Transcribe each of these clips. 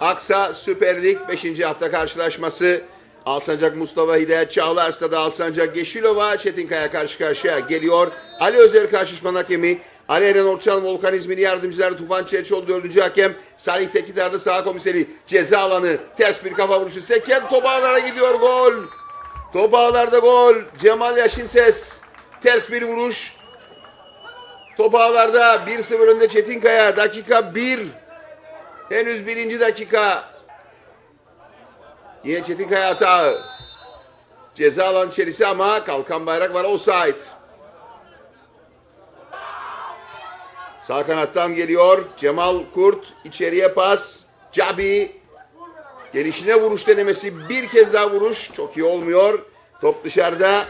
Aksa Süper Lig 5. hafta karşılaşması. Alsancak Mustafa Hidayet Çağlar Stadı Alsancak Yeşilova Çetinkaya karşı karşıya geliyor. Ali Özer karşılaşmanın hakemi. Ali Eren Orçan Volkan İzmir yardımcıları Tufan Çerçoğlu dördüncü hakem. Salih Tekidarlı sağ komiseri ceza alanı ters bir kafa vuruşu. Seken top ağlara gidiyor gol. Top ağlarda gol. Cemal Yaşin ses. Ters bir vuruş. Top ağlarda 1-0 önde Çetinkaya. Dakika 1. Henüz birinci dakika. Yine Çetinkaya hatağı. Ceza alan içerisi ama kalkan bayrak var offside. Sağ kanattan geliyor. Cemal Kurt içeriye pas. Cabi. Gelişine vuruş denemesi. Bir kez daha vuruş. Çok iyi olmuyor. Top dışarıda.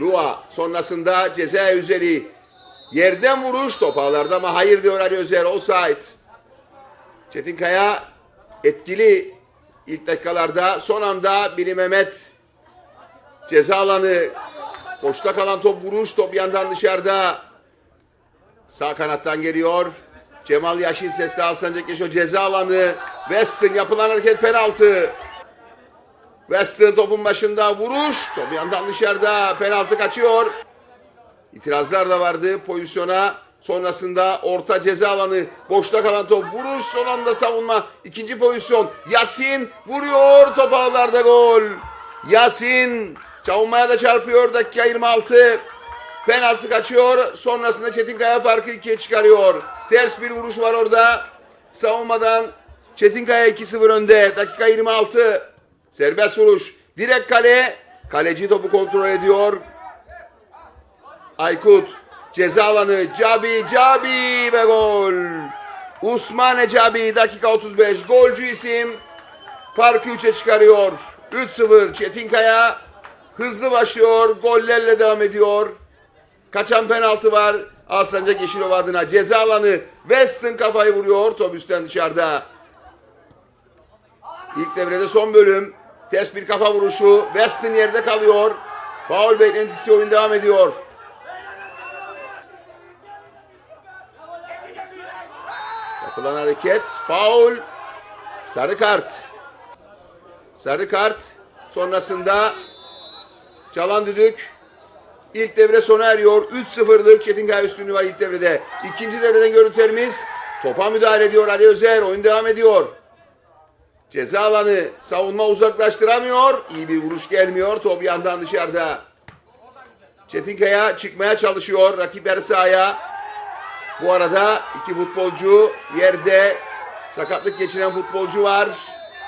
Lua sonrasında ceza üzeri. Yerden vuruş top ağlarda ama hayır diyor Ali Özer. Offside. Çetinkaya etkili ilk dakikalarda. Son anda Bili Mehmet ceza alanı. Boşta kalan top vuruş. Top yandan dışarıda. Sağ kanattan geliyor. Cemal Yaşin sesli Alsancak yaşıyor. Ceza alanı. Weston yapılan hareket penaltı. Weston topun başında vuruş. Top yandan dışarıda. Penaltı kaçıyor. İtirazlar da vardı pozisyona. Sonrasında orta ceza alanı. Boşta kalan top. Vuruş son anda savunma. İkinci pozisyon. Yasin vuruyor. Top ağlarda gol. Yasin savunmaya da çarpıyor. Dakika 26. Penaltı kaçıyor. Sonrasında Çetinkaya farkı ikiye çıkarıyor. Ters bir vuruş var orada. Savunmadan Çetinkaya 2-0 önde. Dakika 26. Serbest vuruş. Direkt kale. Kaleci topu kontrol ediyor. Aykut ceza alanı Cabi Cabi ve gol. Usmane Cabi dakika 35 golcü isim farkı 3'e çıkarıyor. 3-0 Çetinkaya hızlı başlıyor gollerle devam ediyor. Kaçan penaltı var Alsancak Yeşilova adına ceza alanı Weston kafayı vuruyor top üstten dışarıda. İlk devrede son bölüm. Ters bir kafa vuruşu. Weston yerde kalıyor. Faul beklentisi oyun devam ediyor. Yapılan hareket. Faul. Sarı kart. Sarı kart. Sonrasında çalan düdük. İlk devre sona eriyor. 3-0'lık Çetinkaya üstünlüğü var ilk devrede. İkinci devreden görüntülerimiz. Topa müdahale ediyor Ali Özer. Oyun devam ediyor. Ceza alanı savunma uzaklaştıramıyor. İyi bir vuruş gelmiyor. Top yandan dışarıda. Çetinkaya çıkmaya çalışıyor. Rakip sahaya. Bu arada iki futbolcu yerde sakatlık geçiren futbolcu var.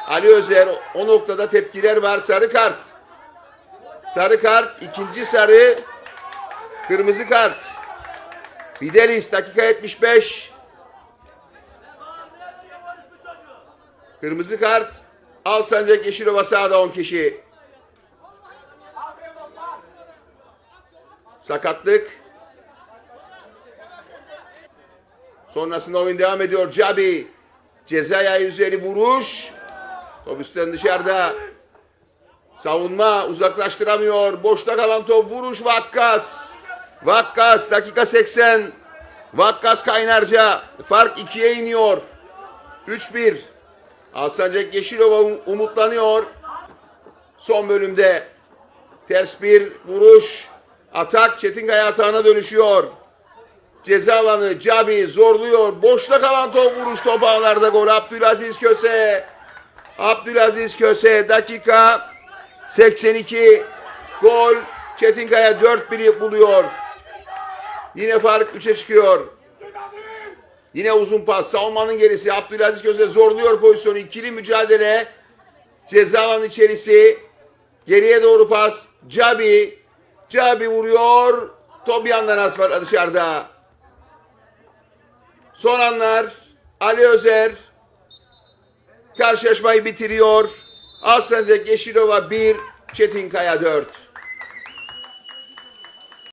Ali Özer o noktada tepkiler var. Sarı kart. Sarı kart. ikinci sarı. Kırmızı kart. Fidelis dakika 75. Kırmızı kart. Alsancak Yeşilova sahada 10 kişi. Sakatlık. Sonrasında oyun devam ediyor. Cabi. Cezaya üzeri vuruş. Top üstten dışarıda. Savunma uzaklaştıramıyor. Boşta kalan top vuruş Vakkas. Vakkas dakika 80. Vakkas Kaynarca. Fark 2'ye iniyor. 3-1. Alsancak Yeşilova umutlanıyor. Son bölümde ters bir vuruş. Atak Çetinkaya atağına dönüşüyor. Ceza Cabi zorluyor. Boşta kalan top vuruş top ağlarda gol. Abdülaziz Köse. Abdülaziz Köse dakika 82 gol. Çetinkaya 4-1 buluyor. Yine fark 3'e çıkıyor. Yine uzun pas. Savunmanın gerisi. Abdülaziz Köse zorluyor pozisyonu. İkili mücadele. Ceza alanı içerisi. Geriye doğru pas. Cabi. Cabi vuruyor. Top yandan asfalt dışarıda. Son anlar. Ali Özer. Karşılaşmayı bitiriyor. Alsancak Yeşilova 1. Çetinkaya 4.